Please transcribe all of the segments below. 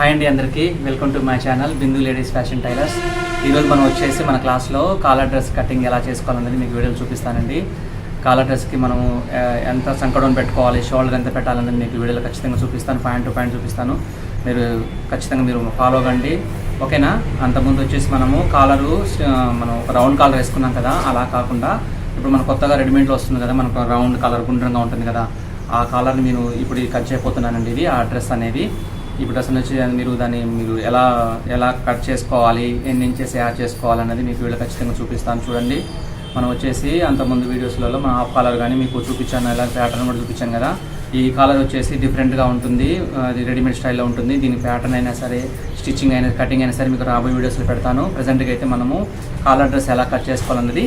Hi అండి అందరికీ. Welcome to my channel Bindu ladies fashion tailors ఈరోజు మనం వచ్చేసి మన క్లాస్లో కాలర్ డ్రెస్ కటింగ్ ఎలా చేసుకోవాలనేది మీకు వీడియోలు చూపిస్తానండి. కాలర్ డ్రెస్కి మనము ఎంత సంకడం పెట్టుకోవాలి షోల్డర్ ఎంత పెట్టాలనేది మీకు వీడియోలో ఖచ్చితంగా చూపిస్తాను. పాయింట్ టు పాయింట్ చూపిస్తాను. మీరు ఖచ్చితంగా మీరు ఫాలో అవ్వండి. ఓకేనా? అంతకుముందు వచ్చేసి మనము కాలరు మనం రౌండ్ కాలర్ వేసుకున్నాం కదా అలా కాకుండా ఇప్పుడు మన కొత్తగా రెడీమేడ్లో వస్తుంది కదా మనకు రౌండ్ కలర్ గుండ్రంగా ఉంటుంది కదా ఆ కాలర్ని నేను ఇప్పుడు ఇది కట్ చేయబోతున్నానండి ఇది ఆ డ్రెస్ అనేది. ఇప్పుడు అసలు వచ్చి మీరు దాన్ని మీరు ఎలా ఎలా కట్ చేసుకోవాలి ఎన్ని ఇంచెస్ యాడ్ చేసుకోవాలి అనేది మీకు వీళ్ళు ఖచ్చితంగా చూపిస్తాను చూడండి. మనం వచ్చేసి అంతకుముందు వీడియోస్లలో మన హాఫ్ కాలర్ కానీ మీకు చూపించాను ఎలా ప్యాటర్న్ కూడా చూపించాను కదా. ఈ కాలర్ వచ్చేసి డిఫరెంట్గా ఉంటుంది అది రెడీమేడ్ స్టైల్లో ఉంటుంది. దీని ప్యాటర్న్ అయినా సరే స్టిచ్చింగ్ అయినా కటింగ్ అయినా సరే మీకు రాబోయే వీడియోస్లో పెడతాను. ప్రజెంట్గా అయితే మనము కాలర్ డ్రెస్ ఎలా కట్ చేసుకోవాలన్నది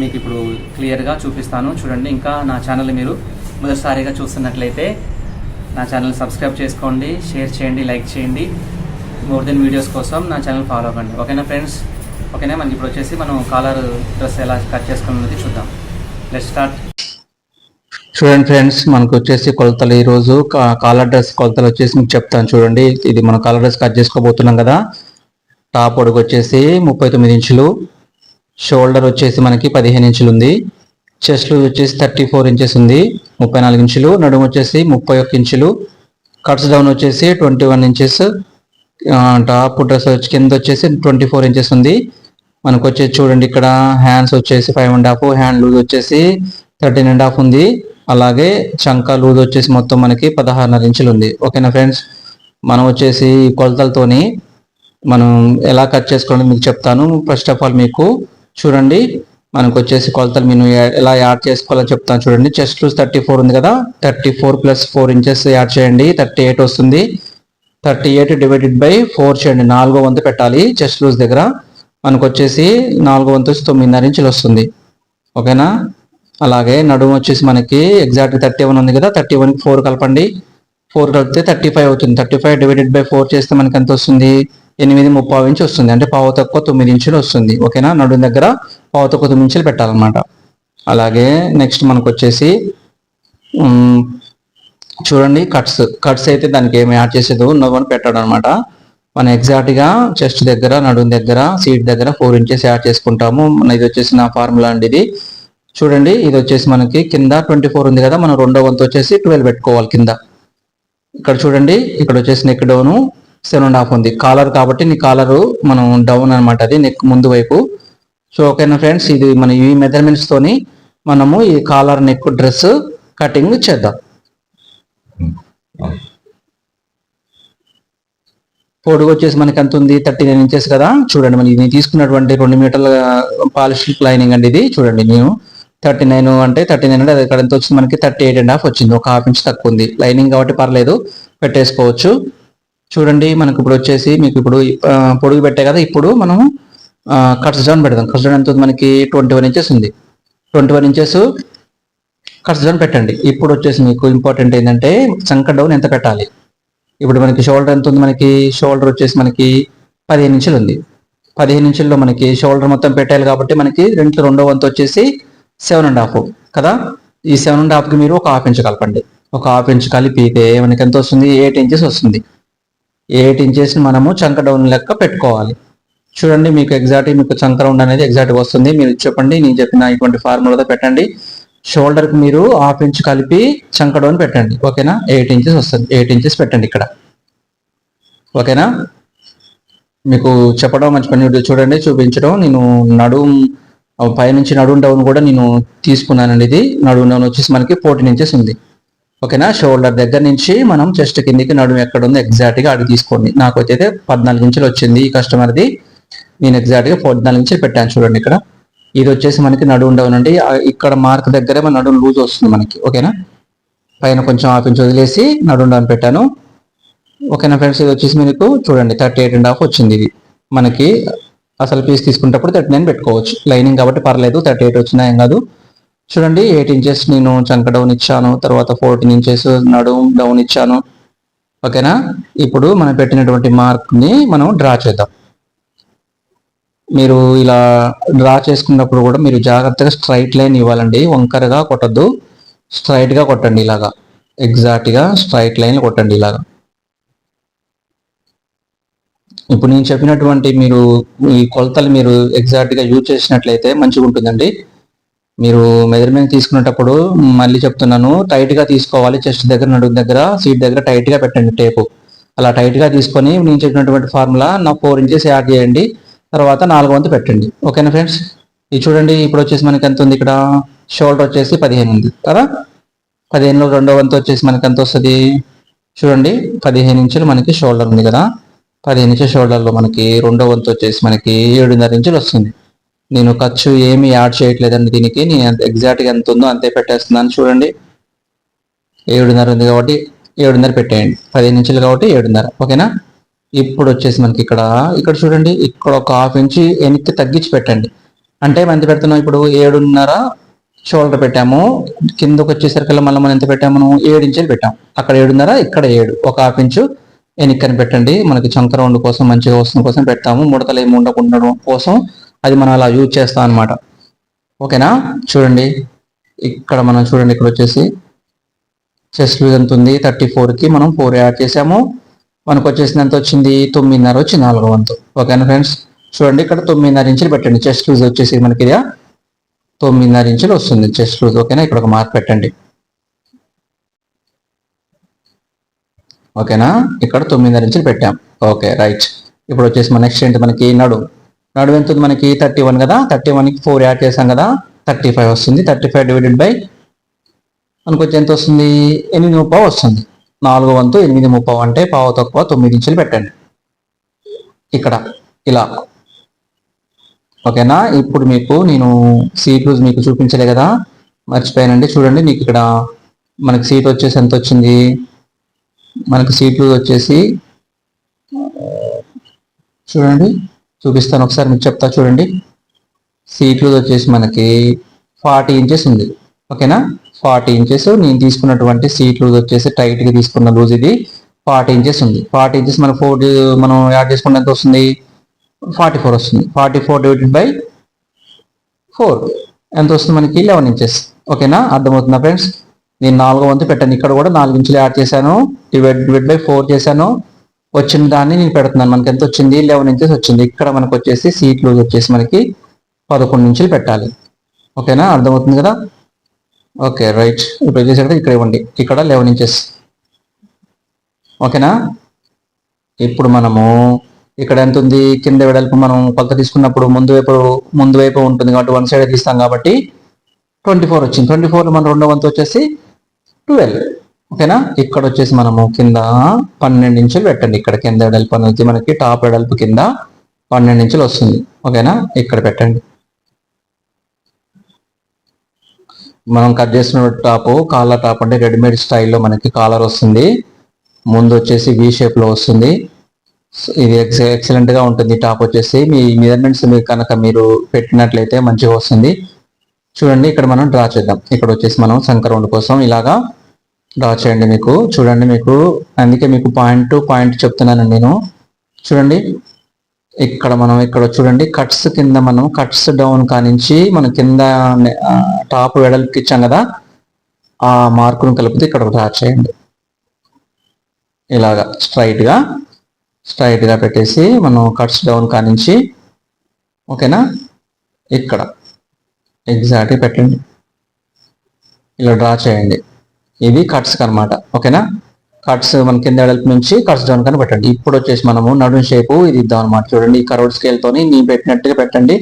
మీకు ఇప్పుడు క్లియర్గా చూపిస్తాను చూడండి. ఇంకా నా ఛానల్ మీరు మొదటిసారిగా చూస్తున్నట్లయితే నా ఛానల్ సబ్స్క్రైబ్ చేసుకోండి షేర్ చేయండి లైక్ చేయండి. మోర్ దెన్ వీడియోస్ కోసం నా ఛానల్ ఫాలో అవ్వండి. ఓకేనా ఫ్రెండ్స్? ఓకేనా? మనకి ఇప్పుడు వచ్చేసి మనం కాలర్ డ్రెస్ ఎలా కట్ చేసుకున్నది చూద్దాం. లెట్ స్టార్ట్ చూడండి ఫ్రెండ్స్ మనకు వచ్చేసి కొలతలు ఈరోజు. కా- కాలర్ డ్రెస్ కొలతలు వచ్చేసి మీకు చెప్తాను చూడండి. ఇది మనం కాలర్ డ్రెస్ కట్ చేసుకోబోతున్నాం కదా. టాప్ పొడుగు వచ్చేసి ముప్పై తొమ్మిది ఇంచులు. షోల్డర్ వచ్చేసి మనకి పదిహేను ఇంచులు ఉంది. చెస్ట్ వచ్చేసి థర్టీ ఫోర్ ఇంచెస్ ఉంది ముప్పై నాలుగు ఇంచులు. నడుము వచ్చేసి ముప్పై ఒక్క ఇంచులు. కట్స్ డౌన్ వచ్చేసి twenty one inches top dress వచ్చి కింద వచ్చేసి ట్వంటీ ఫోర్ ఇంచెస్ ఉంది. మనకు వచ్చేసి చూడండి ఇక్కడ హ్యాండ్స్ వచ్చేసి five and half hand loose వచ్చేసి థర్టీన్ అండ్ హాఫ్ ఉంది. అలాగే చంక లూజ్ వచ్చేసి మొత్తం మనకి పదహారున్నర ఇంచులు ఉంది. ఓకేనా ఫ్రెండ్స్? మనం వచ్చేసి కొలతలతోని మనం ఎలా కట్ చేసుకోవాలో మీకు చెప్తాను. ఫస్ట్ ఆఫ్ ఆల్ మీకు చూడండి. మనకు వచ్చేసి కొలతలు మీరు ఎలా యాడ్ చేసుకోవాలో చెప్తాను చూడండి. చెస్ట్ లూజ్ థర్టీ ఫోర్ ఉంది కదా. Thirty four plus four inches add చేయండి. థర్టీ ఎయిట్ వస్తుంది. Thirty eight divided by four చేయండి. నాలుగో వంతు పెట్టాలి చెస్ట్ లూజ్ దగ్గర. మనకు వచ్చేసి నాలుగో వంతు వచ్చి తొమ్మిదిన్నర ఇంచులు వస్తుంది. ఓకేనా? అలాగే నడుము వచ్చేసి మనకి ఎగ్జాక్ట్ థర్టీ వన్ ఉంది కదా. థర్టీ వన్కి ఫోర్ కలపండి. ఫోర్ కలిపితే థర్టీ ఫైవ్ అవుతుంది. Thirty five divided by four చేస్తే మనకి ఎంత వస్తుంది? ఎనిమిది ముప్పై ఇంచు వస్తుంది. అంటే పావు తక్కువ తొమ్మిది ఇంచులు వస్తుంది. ఓకేనా? నడుము దగ్గర పావు తక్కువ తొమ్మిది ఇంచులు పెట్టాలన్నమాట. అలాగే నెక్స్ట్ మనకు వచ్చేసి చూడండి కట్స్ కట్స్ అయితే దానికి ఏమి యాడ్ చేసేది నవ్వని పెట్టాడు అనమాట మనం ఎగ్జాక్ట్గా చెస్ట్ దగ్గర నడుము దగ్గర సీట్ దగ్గర ఫోర్ ఇంచెస్ యాడ్ చేసుకుంటాము. ఇది వచ్చేసి నా ఫార్ములా అండి ఇది. చూడండి ఇది వచ్చేసి మనకి కింద ట్వంటీ ఫోర్ ఉంది కదా మనం రెండో వంతు వచ్చేసి ట్వెల్వ్ పెట్టుకోవాలి కింద. ఇక్కడ చూడండి ఇక్కడ వచ్చేసి neck down. Seven and half ఉంది. కాలర్ కాబట్టి నీ కాలర్ మనం డౌన్ అన్నమాట అది నెక్ ముందు వైపు. సో ఓకేనా ఫ్రెండ్స్? ఇది మన ఈ మెజర్మెంట్స్ తోని మనము ఈ కాలర్ నెక్ డ్రెస్ కటింగ్ చేద్దాం. పొడుగు వచ్చేసి మనకి ఎంత ఉంది? థర్టీ నైన్ ఇంచెస్ కదా? చూడండి మనం ఇది తీసుకున్నటువంటి రెండు మీటర్ల పాలిష్ లైనింగ్ అండి ఇది. చూడండి నేను థర్టీ నైన్ అంటే థర్టీ నైన్ అంటే అది ఇక్కడ ఎంత వచ్చింది? మనకి థర్టీ ఎయిట్ అండ్ హాఫ్ వచ్చింది. ఒక హాఫ్ ఇంచ్ తక్కువ ఉంది. లైనింగ్ కాబట్టి పర్లేదు పెట్టేసుకోవచ్చు. చూడండి మనకి ఇప్పుడు వచ్చేసి మీకు ఇప్పుడు పొడుగు పెట్టే కదా ఇప్పుడు మనం కట్స్ డౌన్ పెడదాం. కట్స్ డౌన్ ఎంత ఉంది మనకి? ట్వంటీ వన్ ఇంచెస్ ఉంది. Twenty one inches cuts down పెట్టండి. ఇప్పుడు వచ్చేసి మీకు ఇంపార్టెంట్ ఏంటంటే చంక డౌన్ ఎంత పెట్టాలి? ఇప్పుడు మనకి షోల్డర్ ఎంత ఉంది మనకి? షోల్డర్ వచ్చేసి మనకి పదిహేను ఇంచులు ఉంది. పదిహేను ఇంచుల్లో మనకి షోల్డర్ మొత్తం పెట్టాలి కాబట్టి మనకి రెండు రెండో వంతు వచ్చేసి సెవెన్ అండ్ హాఫ్ కదా? ఈ సెవెన్ అండ్ హాఫ్కి మీరు ఒక హాఫ్ ఇంచ్ కలపండి. ఒక హాఫ్ ఇంచ్ కలిపితే మనకి ఎంత వస్తుంది? ఎయిట్ ఇంచెస్ వస్తుంది. ఎయిట్ ఇంచెస్ మనము చంక డౌన్ లెక్క పెట్టుకోవాలి. చూడండి మీకు ఎగ్జాక్ట్ మీకు చంక రౌండ్ అనేది ఎగ్జాక్ట్ వస్తుంది. మీరు చెప్పండి నేను చెప్పిన ఇటువంటి ఫార్ములాతో పెట్టండి. షోల్డర్కి మీరు హాఫ్ ఇంచ్ కలిపి చంక డౌన్ పెట్టండి. ఓకేనా? ఎయిట్ ఇంచెస్ వస్తుంది. ఎయిట్ ఇంచెస్ పెట్టండి ఇక్కడ. ఓకేనా? మీకు చెప్పడం మంచి పని చూడండి చూపించడం. నేను నడుము పైనుంచి నడుం డౌన్ కూడా నేను తీసుకున్నానండి ఇది. నడుం డౌన్ వచ్చేసి మనకి ఫోర్టీన్ ఇంచెస్ ఉంది. ఓకేనా? షోల్డర్ దగ్గర నుంచి మనం చెస్ట్ కిందికి నడుము ఎక్కడ ఉందో ఎగ్జాక్ట్గా అడిగి తీసుకోండి. నాకు అయితే పద్నాలుగు ఇంచులు వచ్చింది ఈ కస్టమర్ది. నేను ఎగ్జాక్ట్గా పద్నాలుగు ఇంచులు పెట్టాను చూడండి ఇక్కడ. ఇది వచ్చేసి మనకి నడుము డౌన్ అండి. ఇక్కడ మార్క్ దగ్గరే మన నడుము లూజ్ వస్తుంది మనకి. ఓకేనా? పైన కొంచెం హాఫ్ ఇంచ్ వదిలేసి నడుము డౌన్ పెట్టాను. ఓకేనా ఫ్రెండ్స్? ఇది వచ్చేసి మీకు చూడండి థర్టీ ఎయిట్ అండ్ హాఫ్ వచ్చింది ఇది. మనకి అసలు పీస్ తీసుకునేటప్పుడు థర్టీ నైన్ పెట్టుకోవచ్చు. లైనింగ్ కాబట్టి పర్లేదు థర్టీ ఎయిట్ వచ్చినా ఏం కాదు. చూడండి ఎయిట్ ఇంచెస్ నేను చంక డౌన్ ఇచ్చాను తర్వాత ఫోర్టీన్ ఇంచెస్ నడుము డౌన్ ఇచ్చాను. ఓకేనా? ఇప్పుడు మనం పెట్టినటువంటి మార్క్ని మనం డ్రా చేద్దాం. మీరు ఇలా డ్రా చేసుకున్నప్పుడు కూడా మీరు జాగ్రత్తగా స్ట్రైట్ లైన్ ఇవ్వాలండి. వంకరగా కొట్టద్దు. స్ట్రైట్గా కొట్టండి ఇలాగా. ఎగ్జాక్ట్గా స్ట్రైట్ లైన్ కొట్టండి ఇలాగా. ఇప్పుడు నేను చెప్పినటువంటి మీరు ఈ కొలతలు మీరు ఎగ్జాక్ట్గా యూజ్ చేసినట్లయితే మంచిగా ఉంటుందండి మీరు మెజర్మెంట్ తీసుకునేటప్పుడు మళ్ళీ చెప్తున్నాను టైట్గా తీసుకోవాలి చెస్ట్ దగ్గర నడుము దగ్గర సీట్ దగ్గర టైట్గా పెట్టండి టేపు అలా టైట్గా తీసుకొని నేను చెప్పినటువంటి ఫార్ములా నా ఫోర్ ఇంచెస్ యాడ్ చేయండి తర్వాత నాలుగు వంతు పెట్టండి. ఓకేనా ఫ్రెండ్స్ ఇది చూడండి ఇప్పుడు వచ్చేసి మనకి ఎంత ఉంది ఇక్కడ? షోల్డర్ వచ్చేసి పదిహేను ఉంది కదా? పదిహేనులో రెండో వంతు వచ్చేసి మనకి ఎంత వస్తుంది? చూడండి పదిహేను ఇంచులు మనకి షోల్డర్ ఉంది కదా? పదిహేను ఇంచుల షోల్డర్లో మనకి రెండో వంతు వచ్చేసి మనకి ఏడున్నర ఇంచులు వస్తుంది. నేను ఖర్చు ఏమి యాడ్ చేయట్లేదండి దీనికి. నేను ఎంత ఎగ్జాక్ట్గా ఎంత ఉందో అంతే పెట్టేస్తున్నాను చూడండి. ఏడున్నర ఉంది కాబట్టి ఏడున్నర పెట్టేయండి. పదిహేను ఇంచులు కాబట్టి ఏడున్నర. ఓకేనా? ఇప్పుడు వచ్చేసి మనకి ఇక్కడ ఇక్కడ చూడండి. ఇక్కడ ఒక హాఫ్ ఇంచ్ వెనక్కి తగ్గించి పెట్టండి. అంటే మనం ఎంత పెడుతున్నాం? ఇప్పుడు ఏడున్నర షోల్డర్ పెట్టాము. కిందకు వచ్చేసరికల్లా మళ్ళీ మనం ఎంత పెట్టాము? మనం ఏడు ఇంచులు పెట్టాము అక్కడ ఏడున్నర ఇక్కడ ఏడు. ఒక హాఫ్ ఇంచు వెనక్కని పెట్టండి. మనకి చంక రౌండ్ కోసం మంచిగా వస్తున్న కోసం పెడతాము. ముడతలు ఏమి ఉండకుండా కోసం అది మనం అలా యూజ్ చేస్తాం అనమాట ఓకేనా? చూడండి. ఇక్కడ మనం చూడండి ఇక్కడ వచ్చేసి చెస్ట్ లూజ్ ఎంత ఉంది? థర్టీ ఫోర్కి మనం ఫోర్ యాడ్ చేసాము. మనకు వచ్చేసింది ఎంత వచ్చింది? తొమ్మిదిన్నర వచ్చి నాలుగు వంతు. ఓకేనా ఫ్రెండ్స్ చూడండి ఇక్కడ తొమ్మిదిన్నర ఇంచులు పెట్టండి. చెస్ట్ లూజ్ వచ్చేసి మనకి ఇది. తొమ్మిదిన్నర ఇంచులు వస్తుంది చెస్ట్ లూజ్ ఓకేనా? ఇక్కడ ఒక మార్క్ పెట్టండి. ఓకేనా? ఇక్కడ తొమ్మిదిన్నర ఇంచులు పెట్టాం. ఓకే రైట్ ఇప్పుడు వచ్చేసి మన నెక్స్ట్ ఏంటి? మనకి నడు. నడుము ఎంత మనకి థర్టీ వన్ కదా? థర్టీ వన్కి ఫోర్ యాడ్ చేసాం కదా? థర్టీ ఫైవ్ వస్తుంది. థర్టీ ఫైవ్ డివైడెడ్ బై మనకు వచ్చి ఎంత వస్తుంది? ఎనిమిది ముప్పావు వస్తుంది. నాలుగు వంతు ఎనిమిది ముప్పావు అంటే పావు తక్కువ తొమ్మిది ఇంచులు పెట్టండి. ఇక్కడ ఇలా. ఓకేనా? ఇప్పుడు మీకు నేను సీట్ లూజ్ మీకు చూపించలే కదా? మర్చిపోయానండి. చూడండి మీకు ఇక్కడ మనకి సీట్ వచ్చేసి ఎంత వచ్చింది? మనకి సీట్ వచ్చేసి చూడండి. చూపిస్తాను ఒకసారి మీకు చెప్తా చూడండి. సీట్లు వచ్చేసి మనకి ఫార్టీ ఇంచెస్ ఉంది. ఓకేనా? ఫార్టీ ఇంచెస్ నేను తీసుకున్నటువంటి సీట్లు వచ్చేసి టైట్గా తీసుకున్న లూజ్ ఇది ఫార్టీ ఇంచెస్ ఉంది. ఫార్టీ ఇంచెస్ మన ఫోర్ మనం యాడ్ చేసుకుంటే ఎంత వస్తుంది? ఫార్టీ ఫోర్ వస్తుంది. Forty four divided by four. ఎంత వస్తుంది మనకి? Eleven inches. ఓకేనా? అర్థమవుతుందా ఫ్రెండ్స్? నేను నాలుగో వంతు పెట్టాను. ఇక్కడ కూడా నాలుగు ఇంచులు యాడ్ చేశాను. డివైడ్ డివైడ్ బై ఫోర్ చేశాను. వచ్చిన దాన్ని నేను పెడుతున్నాను. మనకి ఎంత వచ్చింది? లెవెన్ ఇంచెస్ వచ్చింది. ఇక్కడ మనకు వచ్చేసి సీట్ లూజ్ వచ్చేసి మనకి పదకొండు ఇంచులు పెట్టాలి. ఓకేనా? అర్థమవుతుంది కదా? Okay right. ఇప్పుడు చేసేటప్పుడు ఇక్కడ ఇవ్వండి. ఇక్కడ లెవెన్ ఇంచెస్. ఓకేనా? ఇప్పుడు మనము ఇక్కడ ఎంత ఉంది? కింద వెడల్పు మనం కొలత తీసుకున్నప్పుడు ముందు వైపు ముందు వైపు ఉంటుంది కాబట్టి వన్ సైడ్ తీస్తాం కాబట్టి ట్వంటీ ఫోర్ వచ్చింది. ట్వంటీ ఫోర్ మన రెండో వంతు వచ్చేసి ట్వెల్వ్. ఓకేనా? ఇక్కడ వచ్చేసి మనము కింద పన్నెండు ఇంచులు పెట్టండి. ఇక్కడ కింద ఎడల్పు అనేది మనకి టాప్ ఎడల్పు కింద పన్నెండు ఇంచులు వస్తుంది. ఓకేనా? ఇక్కడ పెట్టండి. మనం కట్ చేసిన టాప్ కాలర్ టాప్ అంటే రెడీమేడ్ స్టైల్లో మనకి కాలర్ వస్తుంది. ముందు వచ్చేసి వి షేప్లో వస్తుంది. ఇది ఎక్స్ ఎక్సలెంట్గా ఉంటుంది. టాప్ వచ్చేసి మీ మెజర్మెంట్స్ మీరు కనుక మీరు పెట్టినట్లయితే మంచిగా వస్తుంది. చూడండి ఇక్కడ మనం డ్రా చేద్దాం. ఇక్కడ వచ్చేసి మనం సంక్రమణ కోసం ఇలాగా డ్రా చేయండి మీకు. చూడండి మీకు. అందుకే మీకు పాయింట్ టు పాయింట్ చెప్తున్నాను నేను. చూడండి. ఇక్కడ మనం ఇక్కడ చూడండి. కట్స్ కింద మనం కట్స్ డౌన్ కానించి మన కింద టాప్ వెడల్పుకి ఇచ్చాం కదా. ఆ మార్కును కలిపితే ఇక్కడ డ్రా చేయండి. ఇలాగా స్ట్రైట్గా స్ట్రైట్గా పెట్టేసి మనం కట్స్ డౌన్ కానించి ఓకేనా? ఇక్కడ. ఎగ్జాక్ట్గా పెట్టండి. ఇలా డ్రా చేయండి. ఇది కట్స్ అన్నమాట. ఓకేనా? కట్స్ మన కింద వెడల్పు నుంచి కట్స్ డౌన్ కానీ పెట్టండి. ఇప్పుడు వచ్చేసి మనము నడుము షేపు ఇది ఇద్దాం అనమాట చూడండి ఈ కరోడ్ స్కేల్ నేను నీ పెట్టినట్టుగా పెట్టండి.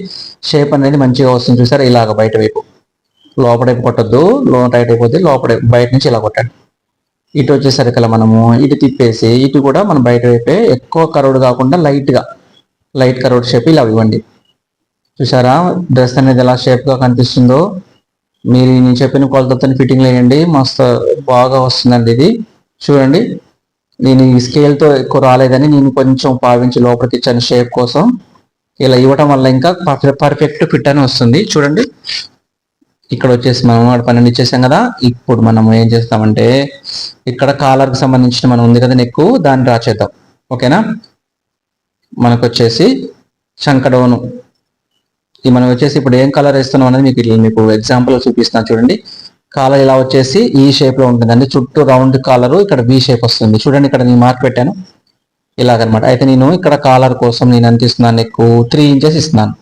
షేప్ అనేది మంచిగా వస్తుంది చూసారా? ఇలాగ బయట వైపు. లోపల కొట్టద్దు. లో టైట్ అయిపోతే లోపల బయట నుంచి ఇలా కొట్టండి. ఇటు వచ్చేసరికి మనము ఇటు తిప్పేసి ఇటు కూడా మనం బయట వైపే ఎక్కువ కరోడ్ కాకుండా లైట్గా లైట్ కరోడ్ షేప్ ఇలా ఇవ్వండి. చూసారా? డ్రెస్ అనేది ఎలా షేప్గా కనిపిస్తుందో. మీరు నేను చెప్పిన కొలతతో ఫిట్టింగ్ వేయండి మస్తు బాగా వస్తుందండి ఇది. చూడండి నేను ఈ స్కేల్తో ఎక్కువ రాలేదని నేను కొంచెం పావించి లోపలికి ఇచ్చాను షేప్ కోసం. ఇలా ఇవ్వటం వల్ల ఇంకా పర్ఫెక్ట్ ఫిట్ అని వస్తుంది. చూడండి ఇక్కడ వచ్చేసి మనం ఆడ పన్నెండు ఇచ్చేసాం కదా. ఇప్పుడు మనం ఏం చేస్తామంటే ఇక్కడ కాలర్కి సంబంధించిన మనం ఉంది కదా నెక్కు దాన్ని డ్రా చేద్దాం. ఓకేనా? మనకు వచ్చేసి చంకడోను ఇది మనం వచ్చేసి ఇప్పుడు ఏం కలర్ వేస్తున్నాం అనేది మీకు ఇట్లా మీకు ఎగ్జాంపుల్ చూపిస్తున్నాను చూడండి. కాలర్ ఇలా వచ్చేసి ఈ షేప్లో ఉంటుందండి. చుట్టూ రౌండ్ కాలర్ ఇక్కడ వి షేప్ వస్తుంది. చూడండి ఇక్కడ నేను మార్క్ పెట్టాను. ఇలాగనమాట. అయితే నేను ఇక్కడ కాలర్ కోసం నేను ఎంత ఇస్తున్నాను? నెక్ త్రీ ఇంచెస్ ఇస్తున్నాను.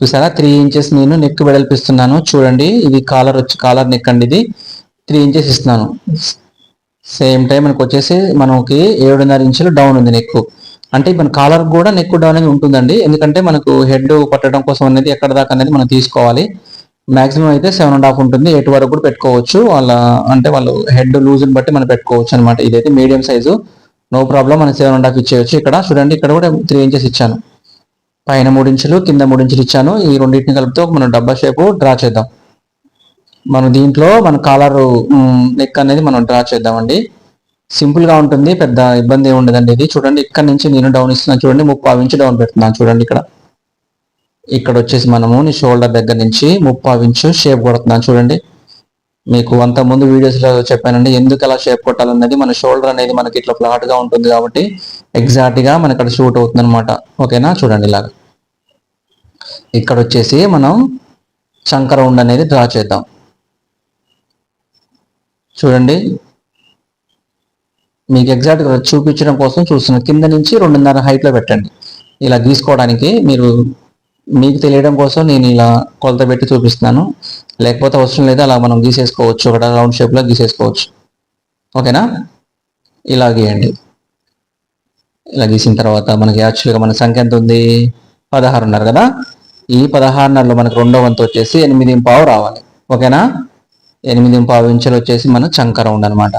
చూసారా? త్రీ ఇంచెస్ నేను నెక్ వెడల్పిస్తున్నాను. చూడండి ఇది కాలర్ వచ్చి కాలర్ నెక్ అండి ఇది. త్రీ ఇంచెస్ ఇస్తున్నాను. సేమ్ టైం మనకు వచ్చేసి మనకి ఏడున్నర ఇంచులు డౌన్ ఉంది నెక్ అంటే మన కాలర్ కూడా నెక్ డౌన్ అనేది ఉంటుందండి. ఎందుకంటే మనకు హెడ్ పట్టడం కోసం అనేది ఎక్కడ దాకా అనేది మనం తీసుకోవాలి. మాక్సిమం అయితే సెవెన్ అండ్ హాఫ్ ఉంటుంది. ఎయిట్ వరకు కూడా పెట్టుకోవచ్చు. వాళ్ళ అంటే వాళ్ళు హెడ్ లూజ్ని బట్టి మనం పెట్టుకోవచ్చు అనమాట ఇదైతే మీడియం సైజు నో ప్రాబ్లం మనం సెవెన్ అండ్ హాఫ్ ఇచ్చేయచ్చు ఇక్కడ. చూడండి ఇక్కడ కూడా త్రీ ఇంచెస్ ఇచ్చాను. పైన మూడు ఇంచులు కింద మూడు ఇంచులు ఇచ్చాను. ఈ రెండింటిని కలిపితే మనం డబ్బా షేపు డ్రా చేద్దాం. మనం దీంట్లో మన కాలర్ నెక్ అనేది మనం డ్రా చేద్దామండి. సింపుల్గా ఉంటుంది పెద్ద ఇబ్బంది ఏమి ఉండదండి ఇది. చూడండి ఇక్కడ నుంచి నేను డౌన్ ఇస్తున్నాను చూడండి ముప్పావు ఇంచు డౌన్ పెడుతున్నాను చూడండి ఇక్కడ. ఇక్కడ వచ్చేసి మనము నీ షోల్డర్ దగ్గర నుంచి ముప్పావు ఇంచు షేప్ కొడుతున్నాను చూడండి. మీకు అంత ముందు వీడియోస్లో చెప్పానండి ఎందుకు అలా షేప్ కొట్టాలన్నది. మన షోల్డర్ అనేది మనకి ఇట్లా ఫ్లాట్గా ఉంటుంది కాబట్టి ఎగ్జాక్ట్గా మనకి అక్కడ షూట్ అవుతుంది అనమాట ఓకేనా చూడండి ఇలాగ. ఇక్కడ వచ్చేసి మనం చంకర ఉండ అనేది డ్రా చేద్దాం. చూడండి. మీకు ఎగ్జాక్ట్గా చూపించడం కోసం చూస్తున్నా కింద నుంచి రెండున్నర హైట్లో పెట్టండి. ఇలా గీసుకోవడానికి మీరు మీకు తెలియడం కోసం నేను ఇలా కొలత పెట్టి చూపిస్తున్నాను. లేకపోతే అవసరం లేదు అలా మనం గీసేసుకోవచ్చు. ఒక రౌండ్ షేప్లో గీసేసుకోవచ్చు. ఓకేనా? ఇలా గీయండి. ఇలా గీసిన తర్వాత మనకి యాక్చువల్గా మన సంఖ్య ఎంత ఉంది? పదహారున్నర కదా? ఈ పదహారున్నరలో మనకు రెండో వంతు వచ్చేసి ఎనిమిది పావు రావాలి. ఓకేనా? ఎనిమిది పావు ఇంచులు వచ్చేసి మన చంక రౌండ్ అనమాట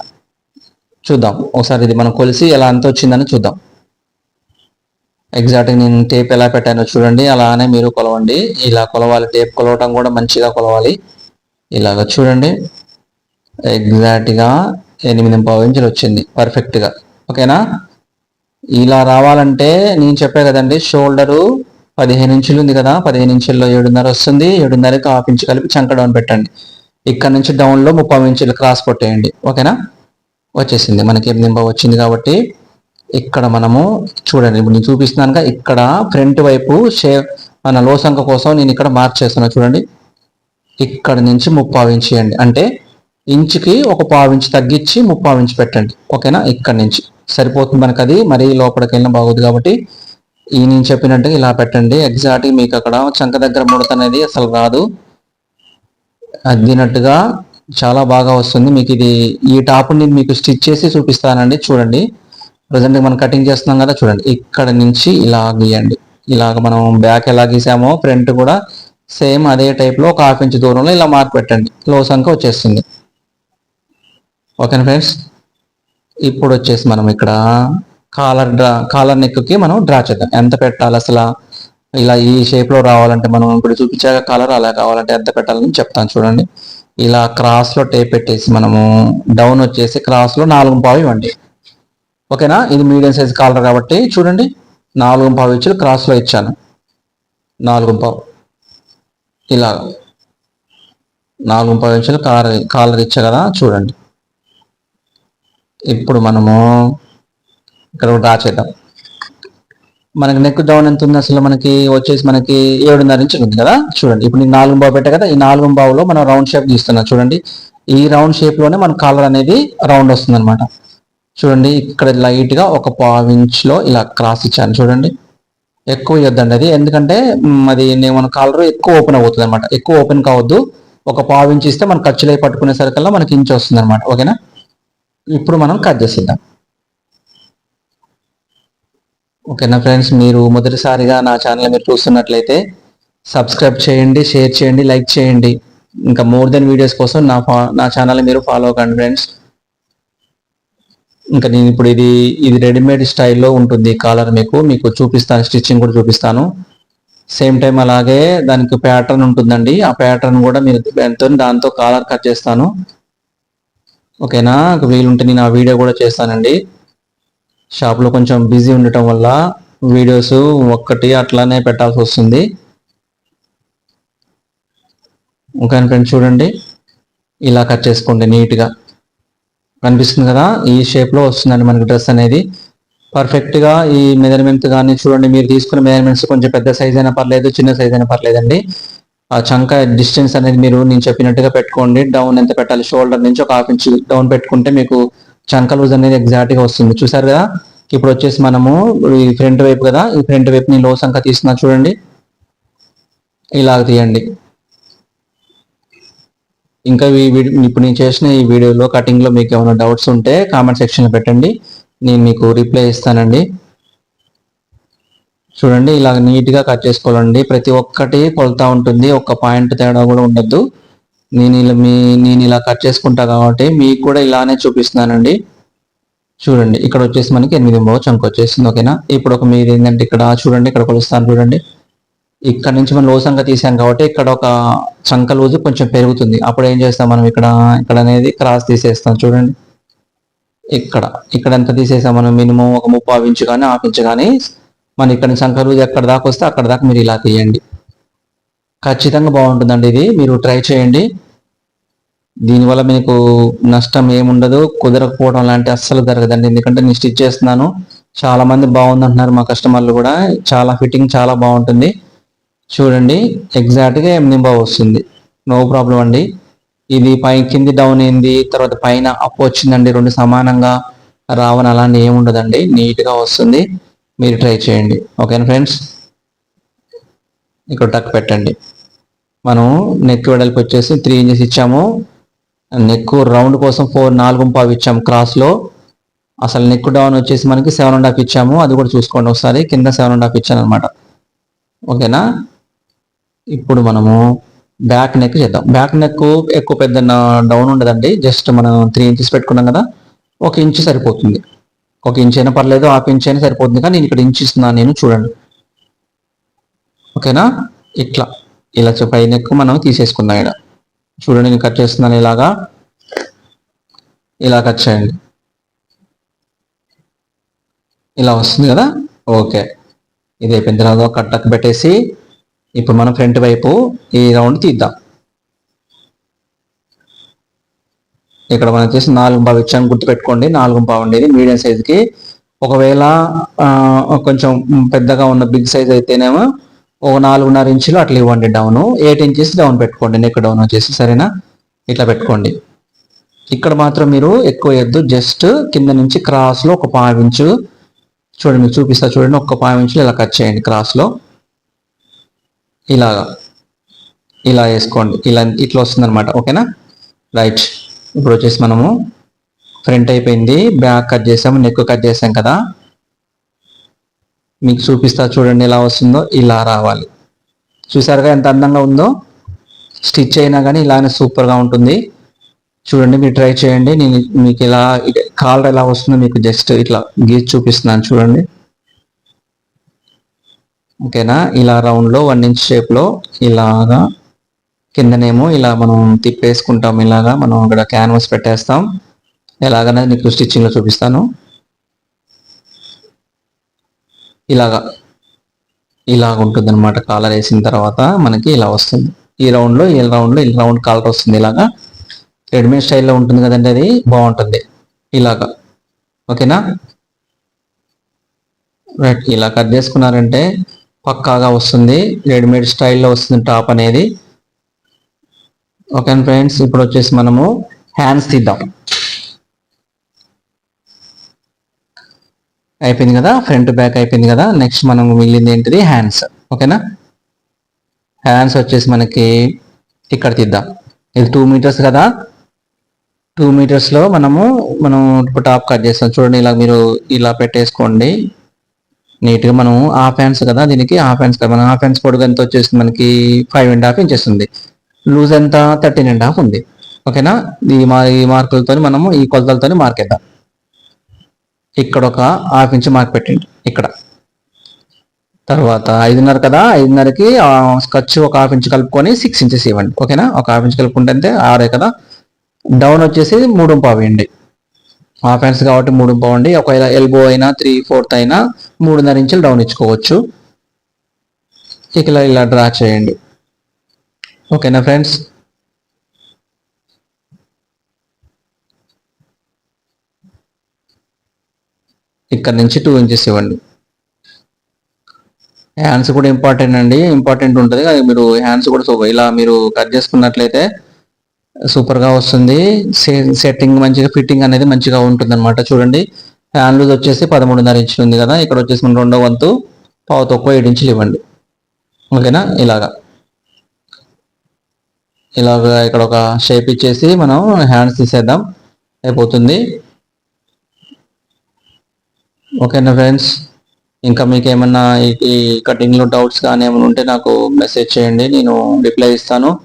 చూద్దాం. ఒకసారి ఇది మనం కొలిసి ఎలా అంత వచ్చిందని చూద్దాం. ఎగ్జాక్ట్గా నేను టేప్ ఎలా పెట్టానో చూడండి. అలానే మీరు కొలవండి. ఇలా కొలవాలి. టేప్ కొలవటం కూడా మంచిగా కొలవాలి. ఇలాగ చూడండి. ఎగ్జాక్ట్గా ఎనిమిది పావు ఇంచులు వచ్చింది. పర్ఫెక్ట్గా ఓకేనా ఇలా రావాలంటే నేను చెప్పే కదండి షోల్డరు పదిహేను ఇంచులు ఉంది కదా. పదిహేను ఇంచుల్లో ఏడున్నర వస్తుంది. ఏడున్నరకి హాఫ్ ఇంచు కలిపి చంక డౌన్ పెట్టండి. ఇక్కడ నుంచి డౌన్లో ముప్పై ఇంచులు క్రాస్ కొట్టేయండి. ఓకేనా వచ్చేసింది. మనకి ఎనిమిది పావు వచ్చింది కాబట్టి ఇక్కడ మనము చూడండి. ఇప్పుడు నేను చూపిస్తున్నానుగా ఇక్కడ ఫ్రంట్ వైపు షే మన లోసంక కోసం నేను ఇక్కడ మార్క్ చేస్తున్నా చూడండి. ఇక్కడ నుంచి ముప్పావు ఇంచ్ చేయండి అంటే ఇంచుకి ఒక పావు ఇంచ్ తగ్గించి ముప్పావు ఇంచ్ పెట్టండి. ఓకేనా? ఇక్కడ నుంచి. సరిపోతుంది మనకు అది. మరీ లోపలికి వెళ్ళిన బాగుంది కాబట్టి ఈ నేను చెప్పినట్టుగా ఇలా పెట్టండి. ఎగ్జాక్ట్గా మీకు అక్కడ చంక దగ్గర ముడత అనేది అసలు రాదు. అద్దినట్టుగా చాలా బాగా వస్తుంది. మీకు ఇది ఈ టాప్ నేను మీకు స్టిచ్ చేసి చూపిస్తానండి. చూడండి. ప్రజెంట్ మనం కటింగ్ చేస్తున్నాం కదా చూడండి. ఇక్కడ నుంచి ఇలా గీయండి. ఇలాగ మనం బ్యాక్ ఎలా గీసామో ఫ్రంట్ కూడా సేమ్ అదే టైప్లో ఒక హాఫ్ ఇంచ్ దూరంలో ఇలా మార్క్ పెట్టండి. లో సంఖ్య వచ్చేస్తుంది. ఓకేనా ఫ్రెండ్స్ ఇప్పుడు వచ్చేసి మనం ఇక్కడ కాలర్ డ్రా కాలర్ నెక్కి మనం డ్రా చేద్దాం. ఎంత పెట్టాలి అసలు? ఇలా ఈ షేప్లో రావాలంటే మనం ఇప్పుడు చూపించాక కలర్ అలా కావాలంటే ఎంత పెట్టాలని చెప్తాను చూడండి. ఇలా క్రాస్లో టేప్ పెట్టేసి మనము డౌన్ వచ్చేసి క్రాస్లో నాలుగు పావు ఇవ్వండి. ఓకేనా? ఇది మీడియం సైజ్ కాలర్ కాబట్టి చూడండి నాలుగు పావు ఇచ్చులు క్రాస్లో ఇచ్చాను. నాలుగు పావు. ఇలా నాలుగు పావు ఇంచులు కాలర్ కాలర్ ఇచ్చా కదా చూడండి. ఇప్పుడు మనము ఇక్కడ డ్రా చేద్దాం. మనకి నెక్ డౌన్ ఎంత ఉంది అసలు మనకి వచ్చేసి మనకి ఏడున్నర ఇంచులు ఉంది కదా? చూడండి ఇప్పుడు నేను నాలుగు బావు పెట్టా కదా ఈ నాలుగు బావులో మనం రౌండ్ షేప్ గీస్తున్నా చూడండి. ఈ రౌండ్ షేప్లోనే మన కాలర్ అనేది రౌండ్ వస్తుంది అనమాట చూడండి ఇక్కడ లైట్గా ఒక పావు ఇంచ్లో ఇలా క్రాస్ ఇచ్చాను చూడండి. ఎక్కువ ఇవ్వద్దండి అది ఎందుకంటే అది నేను మన కాలర్ ఎక్కువ ఓపెన్ అవుతుంది అనమాట ఎక్కువ ఓపెన్ కావద్దు. ఒక పావు ఇంచ్ ఇస్తే మన ఖర్చులై పట్టుకునే సరికల్లా మనకి ఇంచ్ వస్తుంది అనమాట ఓకేనా? ఇప్పుడు మనం కట్ చేసేద్దాం. ఓకేనా ఫ్రెండ్స్? మీరు మొదటిసారిగా నా ఛానల్ మీరు చూస్తున్నట్లయితే సబ్స్క్రైబ్ చేయండి షేర్ చేయండి లైక్ చేయండి. ఇంకా మోర్ దెన్ వీడియోస్ కోసం నా ఫా- నా ఛానల్ మీరు ఫాలో అవ్వకండి ఫ్రెండ్స్. ఇంకా నేను ఇప్పుడు ఇది ఇది రెడీమేడ్ స్టైల్లో ఉంటుంది కాలర్ మీకు. మీకు చూపిస్తాను స్టిచ్చింగ్ కూడా చూపిస్తాను. సేమ్ టైం అలాగే దానికి ప్యాటర్న్ ఉంటుందండి. ఆ ప్యాటర్న్ కూడా మీరు ఎంతో దాంతో కాలర్ కట్ చేస్తాను. ఓకేనా? వీలుంటే నేను ఆ వీడియో కూడా చేస్తానండి. షాప్లో కొంచెం బిజీ ఉండటం వల్ల వీడియోస్ ఒక్కటి అట్లానే పెట్టాల్సి వస్తుంది. ఇంకా ఫ్రెండ్స్ చూడండి. ఇలా కట్ చేసుకోండి నీట్గా. కనిపిస్తుంది కదా? ఈ షేప్లో వస్తుందండి మనకి డ్రెస్ అనేది. పర్ఫెక్ట్గా ఈ మెజర్మెంట్ కానీ చూడండి మీరు తీసుకున్న మెజర్మెంట్స్ కొంచెం పెద్ద సైజ్ అయినా పర్లేదు చిన్న సైజ్ అయినా పర్లేదండి. ఆ చంక డిస్టెన్స్ అనేది మీరు నేను చెప్పినట్టుగా పెట్టుకోండి. డౌన్ ఎంత పెట్టాలి? షోల్డర్ నుంచి ఒక హాఫ్ ఇంచ్ డౌన్ పెట్టుకుంటే మీకు చంక లూజ్ అనేది ఎగ్జాక్ట్గా వస్తుంది. చూసారు కదా? ఇప్పుడు వచ్చేసి మనము ఈ ఫ్రంట్ వైపు కదా? ఈ ఫ్రంట్ వైపు లో సంఖ్య తీస్తున్నా చూడండి. ఇలాగ తీయండి. ఇంకా ఈ ఇప్పుడు నేను చేసిన ఈ వీడియోలో కటింగ్లో మీకు ఏమైనా డౌట్స్ ఉంటే కామెంట్ సెక్షన్లో పెట్టండి. నేను మీకు రిప్లై ఇస్తానండి. చూడండి ఇలా నీట్గా కట్ చేసుకోవాలండి. ప్రతి ఒక్కటి కొలతా ఉంటుంది. ఒక్క పాయింట్ తేడా కూడా ఉండద్దు. నేను ఇలా మీ నేను ఇలా కట్ చేసుకుంటా కాబట్టి మీకు కూడా ఇలానే చూపిస్తున్నానండి. చూడండి ఇక్కడ వచ్చేసి మనకి ఎనిమిది బావు చంక వచ్చేసింది ఓకేనా? ఇప్పుడు ఒక మీరు ఏంటంటే ఇక్కడ చూడండి ఇక్కడ కొలుస్తాను చూడండి. ఇక్కడ నుంచి మనం లోసంగా తీసాం కాబట్టి ఇక్కడ ఒక చంక లూజు కొంచెం పెరుగుతుంది. అప్పుడు ఏం చేస్తాం మనం ఇక్కడ ఇక్కడ అనేది క్రాస్ తీసేస్తాం చూడండి. ఇక్కడ ఇక్కడ ఎంత తీసేసాం మనం? మినిమం ఒక ముప్పై ఇంచు కానీ హాఫ్ ఇంచు కానీ మన ఇక్కడ చంక లూజు ఎక్కడ దాకా వస్తే అక్కడ దాకా మీరు ఇలా తీయండి. ఖచ్చితంగా బాగుంటుందండి ఇది. మీరు ట్రై చేయండి. దీనివల్ల మీకు నష్టం ఏముండదు కుదరకపోవడం లాంటి అస్సలు జరగదండి. ఎందుకంటే నేను స్టిచ్ చేస్తున్నాను. చాలా మంది బాగుంది అంటున్నారు మా కస్టమర్లు కూడా. చాలా ఫిట్టింగ్ చాలా బాగుంటుంది. చూడండి ఎగ్జాక్ట్గా ఎనిమిది బాగా వస్తుంది. నో ప్రాబ్లం అండి. ఇది పై కింది డౌన్ అయింది తర్వాత పైన అప్ వచ్చిందండి. రెండు సమానంగా రావని అలాంటి ఏముండదండి నీట్గా వస్తుంది. మీరు ట్రై చేయండి. ఓకేనా ఫ్రెండ్స్ ఇక్కడ టక్ పెట్టండి. మనం నెక్ వెడల్పు వచ్చేసి త్రీ ఇంచెస్ ఇచ్చాము. నెక్ రౌండ్ కోసం ఫోర్ నాలుగు పావు ఇచ్చాము క్రాస్లో. అసలు నెక్ డౌన్ వచ్చేసి మనకి సెవెన్ అండ్ హాఫ్ ఇచ్చాము. అది కూడా చూసుకోండి ఒకసారి. కింద సెవెన్ అండ్ హాఫ్ ఇచ్చాను అనమాట ఓకేనా ఇప్పుడు మనము బ్యాక్ నెక్ చేద్దాం. బ్యాక్ నెక్ ఎక్కువ పెద్ద డౌన్ ఉండదండి. జస్ట్ మనం త్రీ ఇంచెస్ పెట్టుకున్నాం కదా. ఒక ఇంచు సరిపోతుంది. ఒక ఇంచ్ అయినా పర్లేదు హాఫ్ ఇంచ్ అయినా సరిపోతుంది. కానీ నేను ఇక్కడ ఇంచ్ ఇస్తున్నాను నేను చూడండి ఓకేనా ఇట్లా. ఇలా పై నెక్ మనం తీసేసుకుందాం ఇక్కడ. చూడండి నేను కట్ చేస్తున్నాను ఇలాగా. ఇలా కట్ చేయండి. ఇలా వస్తుంది కదా? ఓకే. ఇది అయిపోయిన తర్వాత కట్టకు పెట్టేసి ఇప్పుడు మనం ఫ్రంట్ వైపు ఈ రౌండ్ తీద్దాం. ఇక్కడ మనం వచ్చేసి నాలుగు పావు ఇచ్చాను గుర్తుపెట్టుకోండి. నాలుగు పావు ఉండేది. మీడియం సైజుకి. ఒకవేళ కొంచెం పెద్దగా ఉన్న బిగ్ సైజ్ అయితేనేమో ఒక నాలుగున్నర ఇంచులు అట్లా ఇవ్వండి డౌన్. ఎయిట్ ఇంచెస్ డౌన్ పెట్టుకోండి. నెక్ డౌన్ వచ్చేసి సరేనా? ఇట్లా పెట్టుకోండి. ఇక్కడ మాత్రం మీరు ఎక్కువ వేయద్దు. జస్ట్ కింద నుంచి క్రాస్లో ఒక పావు ఇంచు చూడండి మీకు చూపిస్తా చూడండి. ఒక్క పావు ఇలా కట్ చేయండి క్రాస్లో. ఇలాగా. ఇలా వేసుకోండి. ఇలా ఇట్లా వస్తుందన్నమాట. ఓకేనా? రైట్. ఇప్పుడు వచ్చేసి మనము ఫ్రంట్ అయిపోయింది. బ్యాక్ కట్ చేసాము. నెక్ కట్ చేసాం కదా. మీకు చూపిస్తా చూడండి ఎలా వస్తుందో ఇలా రావాలి. చూసారుగా ఎంత అందంగా ఉందో? స్టిచ్ అయినా కానీ ఇలానే సూపర్గా ఉంటుంది. చూడండి మీరు ట్రై చేయండి. నేను మీకు ఇలా కాలర్ ఎలా వస్తుందో మీకు జస్ట్ ఇట్లా గీసి చూపిస్తున్నాను చూడండి. ఓకేనా? ఇలా రౌండ్లో వన్ ఇంచ్ షేప్లో ఇలాగా కిందనేమో ఇలా మనం తిప్పేసుకుంటాం. ఇలాగా మనం అక్కడ క్యాన్వాస్ పెట్టేస్తాం. ఎలాగనేది నీకు స్టిచ్చింగ్లో చూపిస్తాను. ఇలాగా ఇలాగ ఉంటుంది అనమాట కాలర్ వేసిన తర్వాత మనకి ఇలా వస్తుంది. ఈ రౌండ్లో ఈ రౌండ్లో ఈ రౌండ్ కాలర్ వస్తుంది ఇలాగా. రెడీమేడ్ స్టైల్లో ఉంటుంది కదండి అది బాగుంటుంది. ఇలాగా. ఓకేనా? రైట్ ఇలా కట్ చేసుకున్నారంటే పక్కాగా వస్తుంది. రెడీమేడ్ స్టైల్లో వస్తుంది టాప్ అనేది. ఓకే ఫ్రెండ్స్ ఇప్పుడు వచ్చేసి మనము హ్యాండ్స్ తీద్దాం. అయిపోయింది కదా ఫ్రంట్ బ్యాక్ అయిపోయింది కదా నెక్స్ట్ మనం మిగిలింది ఏంటిది? హ్యాండ్స్. ఓకేనా? హ్యాండ్స్ వచ్చేసి మనకి ఇక్కడ తీద్దాం. ఇది టూ మీటర్స్ కదా. టూ మీటర్స్లో మనము మనం టాప్ కట్ చేస్తాం. చూడండి ఇలా మీరు ఇలా పెట్టేసుకోండి. నీట్గా మనం హాఫ్ హ్యాండ్స్ కదా దీనికి హాఫ్ హ్యాండ్స్ కదా. మనం హాఫ్ హ్యాండ్స్ పొడుగు ఎంత వచ్చేసింది మనకి ఫైవ్ అండ్ హాఫ్ ఇంచెస్ ఉంది. లూజ్ ఎంత? థర్టీన్ అండ్ హాఫ్ ఉంది. ఓకేనా? ఈ మా ఈ మార్కులతో మనము ఈ కొలతలతో మార్కెద్దాం ఇక్కడ ఒక హాఫ్ ఇంచ్ మార్క్ పెట్టండి ఇక్కడ. తర్వాత ఐదున్నర కదా ఐదున్నరకి ఖర్చు ఒక హాఫ్ ఇంచ్ కలుపుకొని సిక్స్ ఇంచెస్ ఇవ్వండి ఓకేనా? ఒక హాఫ్ ఇంచ్ కలుపుకుంటే ఆరే కదా. డౌన్ వచ్చేసి మూడు పావు ఇవ్వండి. హాఫ్ హ్యాండ్స్ కాబట్టి మూడు పావు అండి ఒకవేళ ఎల్బో అయినా త్రీ ఫోర్త్ అయినా మూడున్నర ఇంచులు డౌన్ ఇచ్చుకోవచ్చు. ఇక ఇలా డ్రా చేయండి. ఓకేనా ఫ్రెండ్స్? ఇక్కడ నుంచి టూ ఇంచెస్ ఇవ్వండి. హ్యాండ్స్ కూడా ఇంపార్టెంట్ అండి. ఇంపార్టెంట్ ఉంటుంది అది మీరు హ్యాండ్స్ కూడా ఇలా మీరు కట్ చేసుకున్నట్లయితే సూపర్గా వస్తుంది. సెట్టింగ్ మంచిగా ఫిట్టింగ్ అనేది మంచిగా ఉంటుంది అనమాట చూడండి హ్యాండ్ లూజ్ వచ్చేసి పదమూడున్నర ఇంచులు ఉంది కదా ఇక్కడ వచ్చేసి మనం రెండో వంతు పావు తక్కువ ఏడు ఇంచులు ఇవ్వండి. ఓకేనా ఇలాగా. ఇలాగా ఇక్కడ ఒక షేప్ ఇచ్చేసి మనం హ్యాండ్స్ తీసేద్దాం. అయిపోతుంది. ఓకేనా ఫ్రెండ్స్ ఇంకా మీకు ఏమన్నా ఈ- కటింగ్లో డౌట్స్ కానీ ఏమైనా ఉంటే నాకు మెసేజ్ చేయండి నేను రిప్లై ఇస్తాను.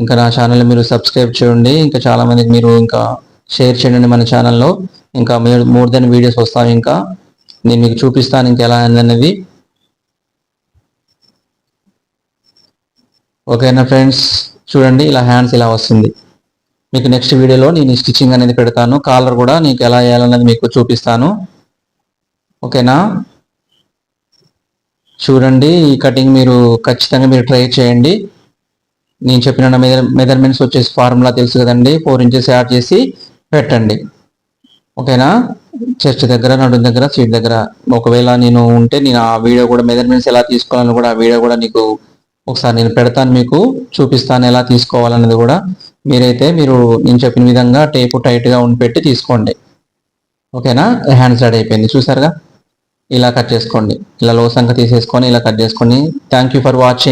ఇంకా నా ఛానల్ మీరు సబ్స్క్రైబ్ చేయండి. ఇంకా చాలామందికి మీరు ఇంకా షేర్ చేయండి మన ఛానల్లో ఇంకా మీరు మోర్ దెన్ వీడియోస్ వస్తాయి ఇంకా. నేను మీకు చూపిస్తాను ఇంకా ఎలా అనేది. ఓకేనా ఫ్రెండ్స్ చూడండి ఇలా హ్యాండ్స్ ఇలా వస్తుంది. మీకు నెక్స్ట్ వీడియోలో నేను స్టిచ్చింగ్ అనేది పెడతాను. కాలర్ కూడా నీకు ఎలా వేయాలన్నది మీకు చూపిస్తాను. ఓకేనా? చూడండి ఈ కటింగ్ మీరు ఖచ్చితంగా మీరు ట్రై చేయండి. నేను చెప్పిన మెజర్మెంట్స్ వచ్చేసి ఫార్ములా తెలుసు కదండి ఫోర్ ఇంచెస్ యాడ్ చేసి పెట్టండి. ఓకేనా? చెస్ట్ దగ్గర నడుం దగ్గర సీట్ దగ్గర. ఒకవేళ నేను ఉంటే నేను ఆ వీడియో కూడా మెజర్మెంట్స్ ఎలా తీసుకోవాలని కూడా ఆ వీడియో కూడా నీకు ఒకసారి నేను పెడతాను మీకు చూపిస్తాను ఎలా తీసుకోవాలన్నది కూడా. మీరైతే మీరు నేను చెప్పిన విధంగా టేపు టైట్గా ఉండి పెట్టి తీసుకోండి. ఓకేనా? హ్యాండ్ సైడ్ అయిపోయింది. చూసారుగా? ఇలా కట్ చేసుకోండి. ఇలా లో సంఖ్య తీసేసుకొని ఇలా కట్ చేసుకొని. Thank you for watching